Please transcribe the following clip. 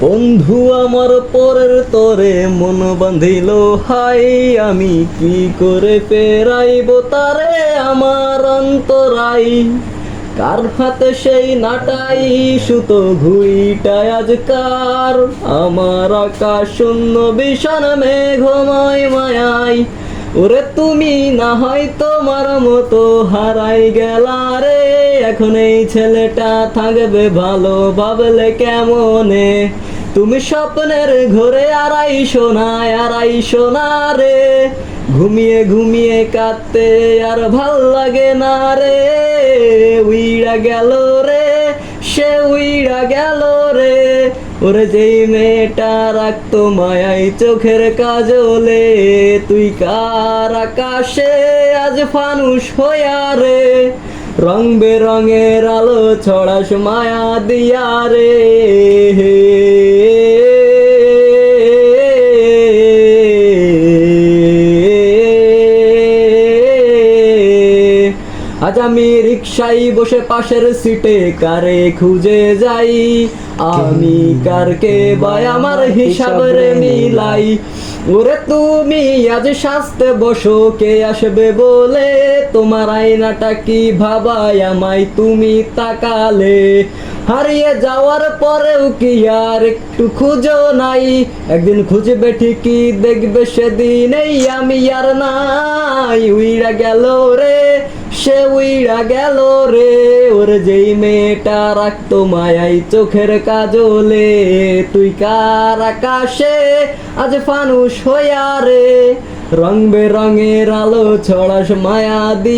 বন্ধু আমার পরের তরে মন বাঁধিল, হাই, আমি কি করে পেরাইব তারে আমার অন্তরাই? কার হাতে সেই নাটাই সুতো ঘুইটায় আজকার আমার আকাশ শূন্য বিষণ মেঘময় মায়াই। ওরে তুমি না হয় তোমার মতো হারাই গেলা রে। এখন এই ছেলেটা থাকবে ভালো, ভাবলে কেমনে? তুমি স্বপ্নের ঘরে আড়াই সোনায় আড়াই সোনা রে। ঘুমিয়ে ঘুমিয়ে কাঁদতে আর ভালো লাগে না রে। উইড়া গেল রে, সে উইড়া গেল রে। ওরে যেই মেয়েটা রাখতো মায়াই চোখের কাজলে, তুই কার আকাশে আজ ফানুষ হইয়া রে? রং বেরঙের আলো ছড়াস মায়া দিয়া রে। আজ আমি রিক্সায় বসে পাশের সিটে কারে খুঁজে যাই। আমি কারকে বাই আমার হিসাব রে মিলাই। ওরে তুমি আজ শাস্তে বসো, কে আসবে বলে? তোমার আয়নাটা কি ভাবায় আমায় তুমি তাকালে? হারিয়ে যাওয়ার পরেও কি আর একটু খুঁজো নাই? একদিন খুঁজবে ঠিকই, দেখবে সেদিন এই আমি আর নাই। উইরা গেল রে। সে উইড়া গেল রে। ওর যেই মেয়েটা রাখতো মায়াই চোখের কাজলে, তুই কার আকাশে আজ ফানুষ হইয়া রে? রং বেরঙের আলো ছড়াস মায়া দি